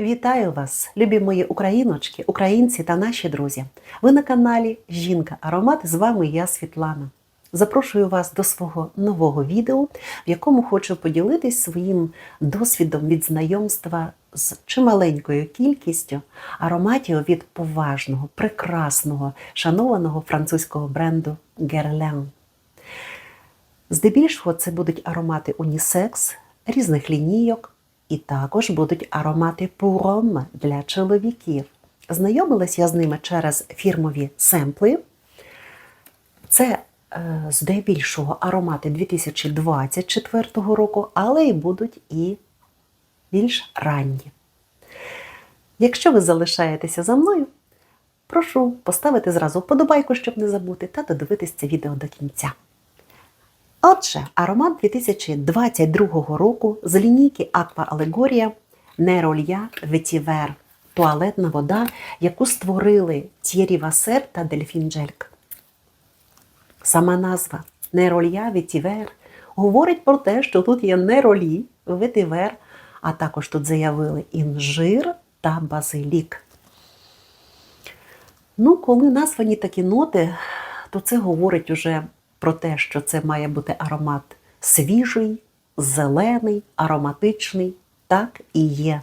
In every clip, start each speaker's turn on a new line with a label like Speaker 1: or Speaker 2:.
Speaker 1: Вітаю вас, любі мої україночки, українці та наші друзі. Ви на каналі Жінка Аромат. З вами я, Світлана. Запрошую вас до свого нового відео, в якому хочу поділитись своїм досвідом від знайомства з чималенькою кількістю ароматів від поважного, прекрасного, шанованого французького бренду Guerlain. Здебільшого це будуть аромати унісекс, різних лінійок, і також будуть аромати пуром для чоловіків. Знайомилась я з ними через фірмові семпли. Це е, здебільшого аромати 2024 року, але й будуть і більш ранні. Якщо ви залишаєтеся за мною, прошу поставити зразу вподобайку, щоб не забути, та додивитись це відео до кінця. Отже, аромат 2022 року з лінійки Aqua Allegoria Неролья Ветівер туалетна вода, яку створили Т'єрі Васер та Дельфін Джельк. Сама назва Неролья Ветівер говорить про те, що тут є неролі, ветивер, а також тут заявили інжир та базилік. Ну, коли названі такі ноти, то це говорить уже про те, що це має бути аромат свіжий, зелений, ароматичний. Так і є.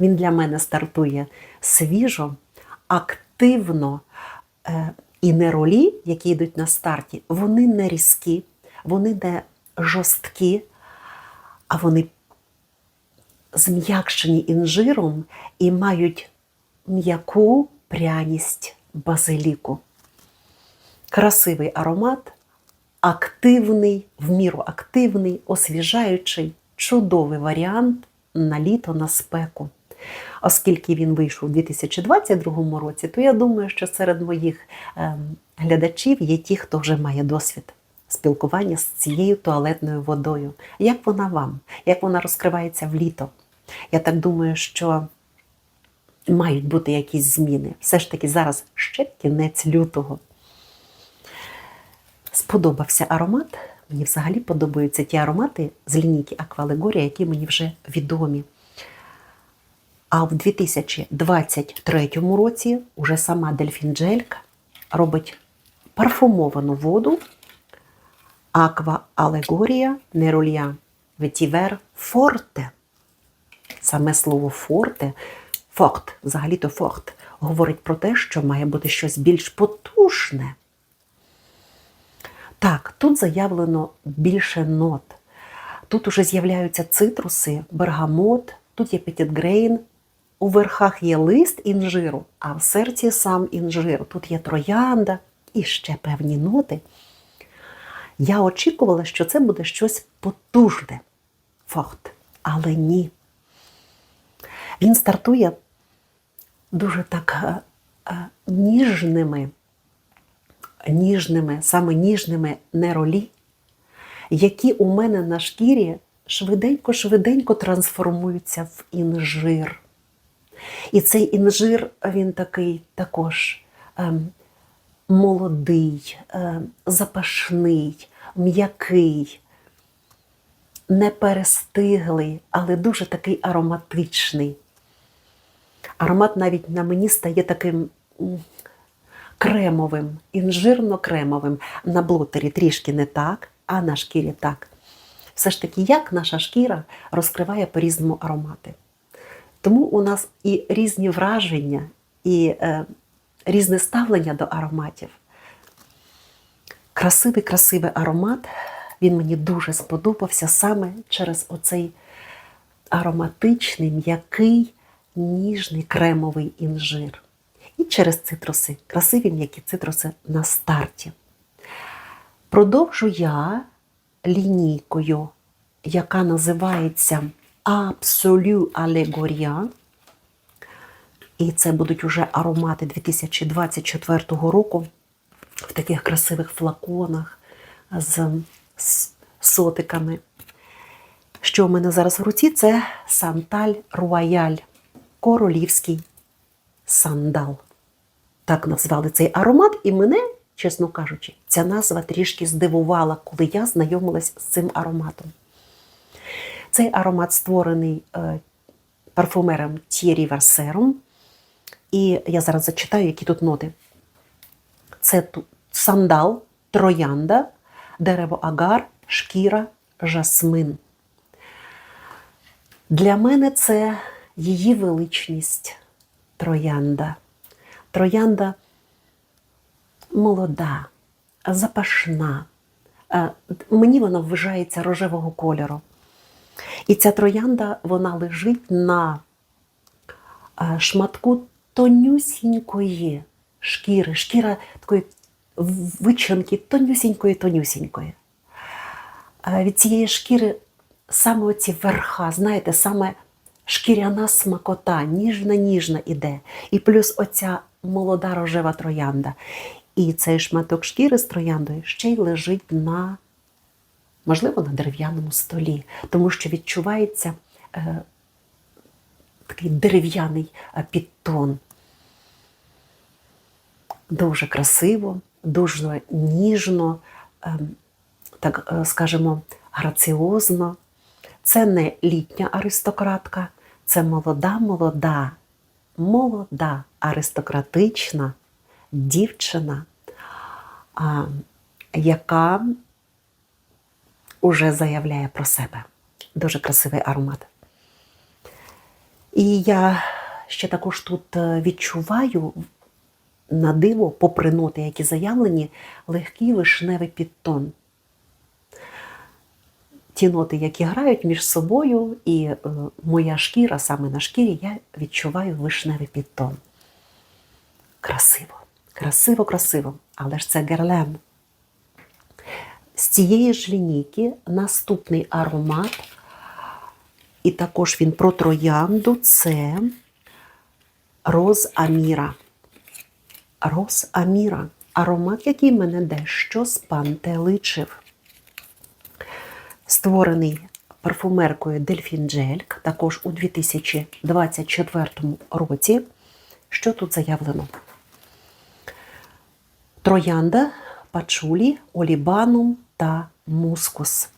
Speaker 1: Він для мене стартує свіжо, активно. Е, і неролі, які йдуть на старті, вони не різкі, вони не жорсткі, а вони зм'якшені інжиром і мають м'яку пряність базиліку красивий аромат, активний, в міру активний, освіжаючий, чудовий варіант на літо на спеку. Оскільки він вийшов у 2022 році, то я думаю, що серед моїх е, глядачів є ті, хто вже має досвід спілкування з цією туалетною водою. Як вона вам? Як вона розкривається в літо? Я так думаю, що мають бути якісь зміни. Все ж таки зараз ще кінець лютого сподобався аромат. Мені взагалі подобаються ті аромати з лінійки Аквалегорія, які мені вже відомі. А в 2023 році уже сама Дельфін Джелька робить парфумовану воду Аква Алегорія Неролья Ветівер Форте. Саме слово форте, форт, взагалі-то форт, говорить про те, що має бути щось більш потужне. Так, тут заявлено більше нот. Тут уже з'являються цитруси, бергамот, тут є петітгрейн, у верхах є лист інжиру, а в серці сам інжир. Тут є троянда і ще певні ноти. Я очікувала, що це буде щось потужне, форт, але ні. Він стартує дуже так е, е, ніжними ніжними, саме ніжними неролі, які у мене на шкірі швиденько-швиденько трансформуються в інжир. І цей інжир, він такий також ем, молодий, ем, запашний, м'який, не перестиглий, але дуже такий ароматичний. Аромат навіть на мені стає таким кремовим, інжирно-кремовим. На блотері трішки не так, а на шкірі так. Все ж таки, як наша шкіра розкриває по-різному аромати. Тому у нас і різні враження, і е, різне ставлення до ароматів. Красивий, красивий аромат, він мені дуже сподобався саме через оцей ароматичний, м'який, ніжний кремовий інжир і через цитруси, красиві м'які цитруси на старті. Продовжу я лінійкою, яка називається Absolu Allegoria. І це будуть уже аромати 2024 року в таких красивих флаконах з сотиками. Що в мене зараз в руці? Це Санталь Руаяль, королівський сандал. Так назвали цей аромат, і мене, чесно кажучи, ця назва трішки здивувала, коли я знайомилась з цим ароматом. Цей аромат створений е, парфумером Thierry Verserum. І я зараз зачитаю, які тут ноти. Це сандал, троянда, дерево агар, шкіра, жасмин. Для мене це її величність троянда. Троянда молода, запашна. Е, Мені вона вважається рожевого кольору. І ця троянда вона лежить на е, шматку тонюсінької шкіри, шкіра такої вичинки тонюсінької, тонюсінької. Е, Від цієї шкіри саме оці верха, знаєте, саме шкіряна смакота, ніжна, ніжна іде. І плюс оця молода рожева троянда. І цей шматок шкіри з трояндою ще й лежить на, можливо, на дерев'яному столі, тому що відчувається е, такий дерев'яний е, підтон. Дуже красиво, дуже ніжно, е, так е, скажемо, граціозно. Це не літня аристократка, це молода, молода, молода аристократична дівчина, а, яка уже заявляє про себе. Дуже красивий аромат. І я ще також тут е, відчуваю на диво, попри ноти, які заявлені, легкий вишневий підтон. Ті ноти, які грають між собою, і е, моя шкіра, саме на шкірі, я відчуваю вишневий підтон. Красиво, красиво, красиво. Але ж це герлен. З цієї ж лінійки наступний аромат, і також він про троянду це Роз Аміра. Роз Аміра. Аромат, який мене дещо спантеличив. Створений парфумеркою Дельфін Джельк, також у 2024 році. Що тут заявлено? Троянда, пачулі, олібанум та мускус.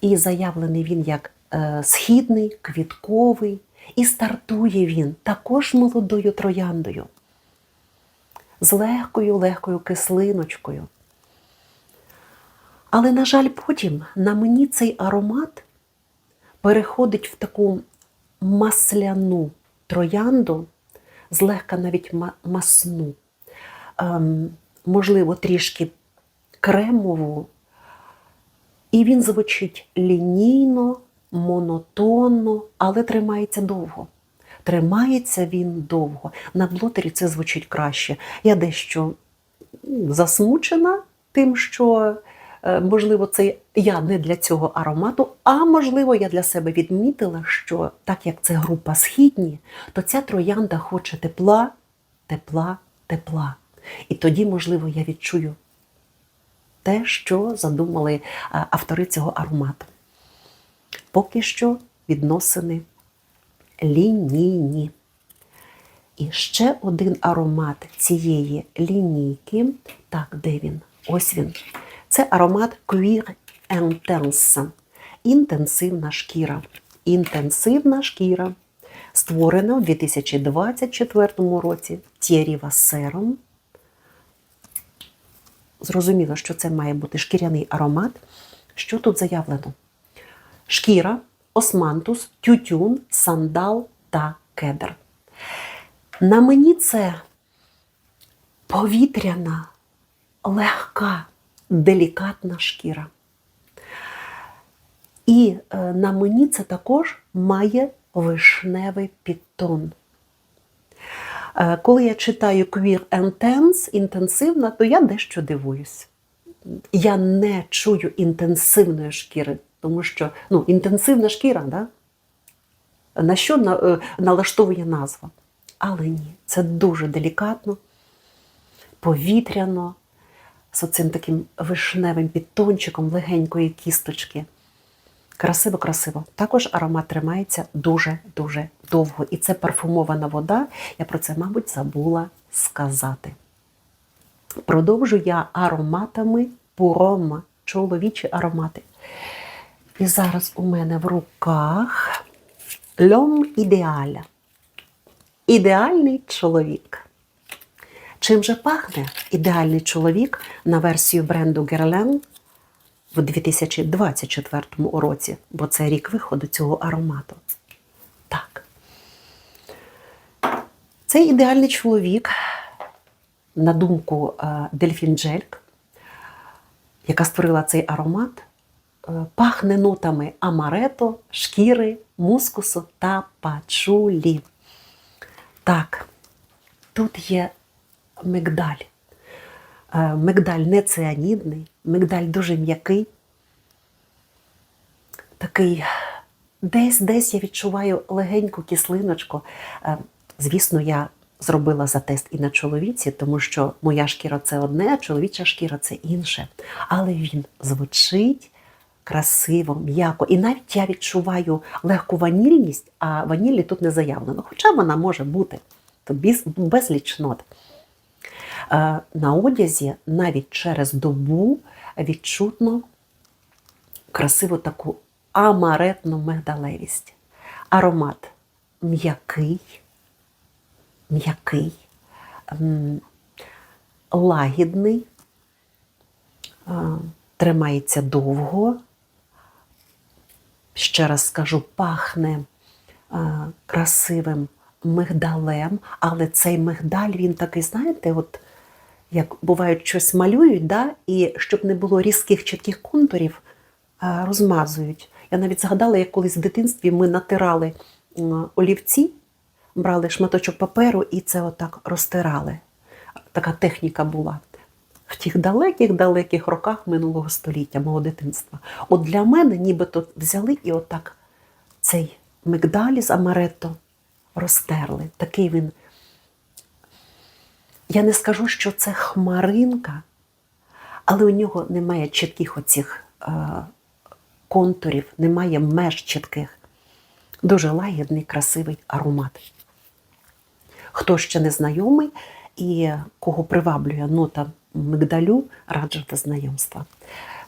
Speaker 1: І заявлений він як е, східний, квітковий, і стартує він також молодою трояндою, з легкою, легкою кислиночкою. Але, на жаль, потім на мені цей аромат переходить в таку масляну троянду, злегка навіть масну, ем, можливо, трішки кремову. І він звучить лінійно, монотонно, але тримається довго. Тримається він довго. На блотері це звучить краще. Я дещо засмучена тим, що, можливо, це я не для цього аромату, а можливо, я для себе відмітила, що так як це група східні, то ця троянда хоче тепла, тепла, тепла. І тоді, можливо, я відчую те, що задумали е, автори цього аромату. Поки що відносини лінійні. І ще один аромат цієї лінійки. Так, де він? Ось він. Це аромат Cuir Intense. Інтенсивна шкіра. Інтенсивна шкіра. Створена у 2024 році Thierry Vasserom. Зрозуміло, що це має бути шкіряний аромат. Що тут заявлено? Шкіра, османтус, тютюн, сандал та кедр. На мені це повітряна, легка, делікатна шкіра. І е, на мені це також має вишневий підтон. Е, Коли я читаю Queer Intense, інтенсивна, то я дещо дивуюсь. Я не чую інтенсивної шкіри, тому що ну, інтенсивна шкіра, да? на що е, налаштовує назва? Але ні, це дуже делікатно, повітряно, з оцим таким вишневим підтончиком легенької кісточки. Красиво, красиво. Також аромат тримається дуже-дуже довго. І це парфумована вода. Я про це, мабуть, забула сказати. Продовжу я ароматами пурома, чоловічі аромати. І зараз у мене в руках Льом ідеаля. Ідеальний чоловік. Чим же пахне ідеальний чоловік на версію бренду Guerlain в 2024 році, бо це рік виходу цього аромату. Так. Цей ідеальний чоловік, на думку Дельфін Джельк, яка створила цей аромат, е, пахне нотами амарето, шкіри, мускусу та пачулі. Так, тут є мигдаль. Е, Мигдаль не цианідний, мигдаль дуже м'який. Такий десь десь я відчуваю легеньку кислиночку. Е, Звісно, я зробила затест і на чоловіці, тому що моя шкіра це одне, а чоловіча шкіра це інше. Але він звучить красиво, м'яко. І навіть я відчуваю легку ванільність, а ванілі тут не заявлено. Хоча вона може бути без, безліч нот. Е, На одязі навіть через добу відчутно красиву таку амаретну мигдалевість. Аромат м'який, м'який, лагідний, е, тримається довго. Ще раз скажу, пахне е, красивим мигдалем, але цей мигдаль, він такий, знаєте, от як бувають щось малюють, да? і щоб не було різких чітких контурів, е, розмазують. Я навіть згадала, як колись в дитинстві ми натирали олівці, брали шматочок паперу і це отак розтирали. Така техніка була в тих далеких-далеких роках минулого століття, мого дитинства. От для мене нібито взяли і отак цей мигдалі амаретто розтерли. Такий він. Я не скажу, що це хмаринка, але у нього немає чітких оцих е, контурів, немає меж чітких. Дуже лагідний, красивий аромат. Хто ще не знайомий і кого приваблює нота мигдалю, раджу знайомства.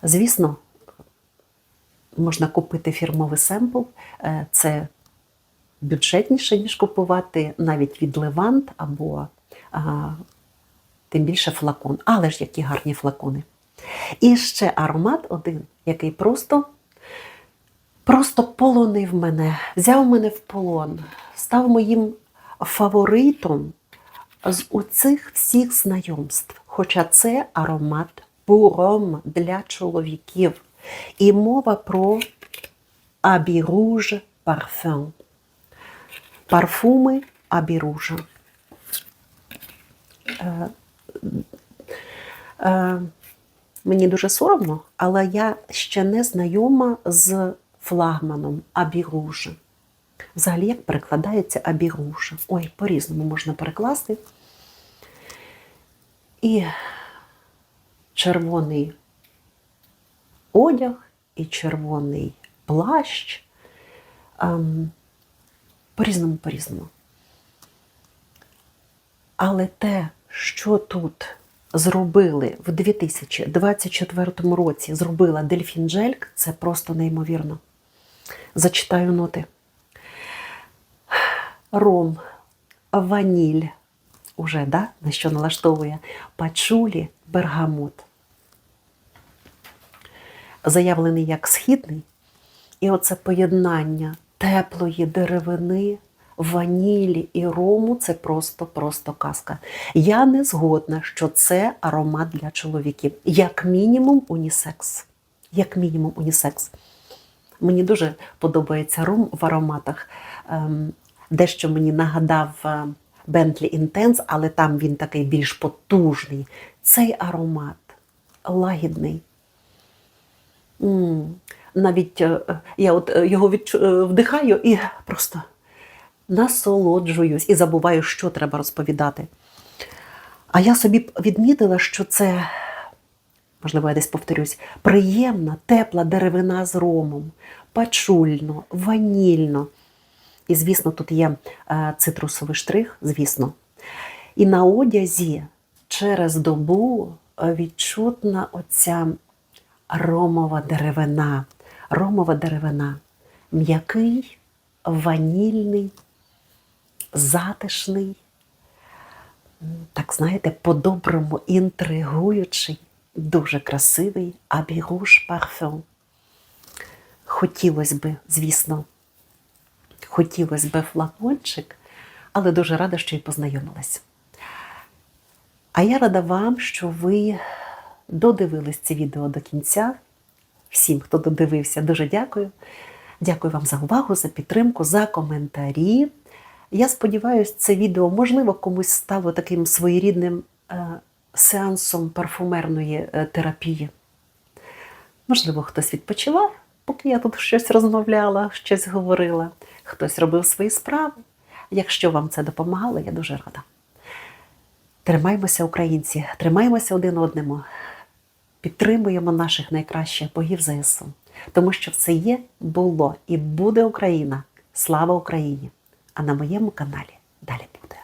Speaker 1: Звісно, можна купити фірмовий семпл. Е, Це бюджетніше, ніж купувати навіть від Левант або тим більше флакон. Але ж які гарні флакони. І ще аромат один, який просто, просто полонив мене, взяв мене в полон, став моїм фаворитом з оцих всіх знайомств. Хоча це аромат буром для чоловіків. І мова про Rouge Parfum. Парфуми е, мені дуже соромно, але я ще не знайома з флагманом Abbey Взагалі, як перекладається Abbey Ой, по-різному можна перекласти. І червоний одяг, і червоний плащ. Ем, по-різному, по-різному. Але те, що тут зробили в 2024 році, зробила Дельфін Джельк, це просто неймовірно. Зачитаю ноти. Ром, ваніль, уже, да, на що налаштовує, пачулі, бергамот. Заявлений як східний, і оце поєднання теплої деревини, ванілі і рому це просто-просто казка. Я не згодна, що це аромат для чоловіків. Як мінімум унісекс. Як мінімум унісекс. Мені дуже подобається рум в ароматах. Ем, Дещо мені нагадав е, Bentley Intense, але там він такий більш потужний. Цей аромат лагідний. Навіть е, я от е, його вдихаю і просто насолоджуюсь і забуваю, що треба розповідати. А я собі відмітила, що це, можливо, я десь повторюсь, приємна, тепла деревина з ромом, пачульно, ванільно. І, звісно, тут є е, цитрусовий штрих, звісно. І на одязі через добу е, відчутна оця ромова деревина. Ромова деревина. М'який, ванільний, затишний, так знаєте, по-доброму інтригуючий, дуже красивий абіруш парфюм. Хотілося би, звісно, хотілося би флакончик, але дуже рада, що й познайомилась. А я рада вам, що ви додивились це відео до кінця. Всім, хто додивився, дуже дякую. Дякую вам за увагу, за підтримку, за коментарі. Я сподіваюся, це відео можливо комусь стало таким своєрідним е, сеансом парфумерної е, терапії. Можливо, хтось відпочивав, поки я тут щось розмовляла, щось говорила, хтось робив свої справи. Якщо вам це допомагало, я дуже рада. Тримаймося, українці, тримаймося один одному, підтримуємо наших найкращих богів ЗСУ, тому що все є, було і буде Україна. Слава Україні! А на моєму каналі далі буде.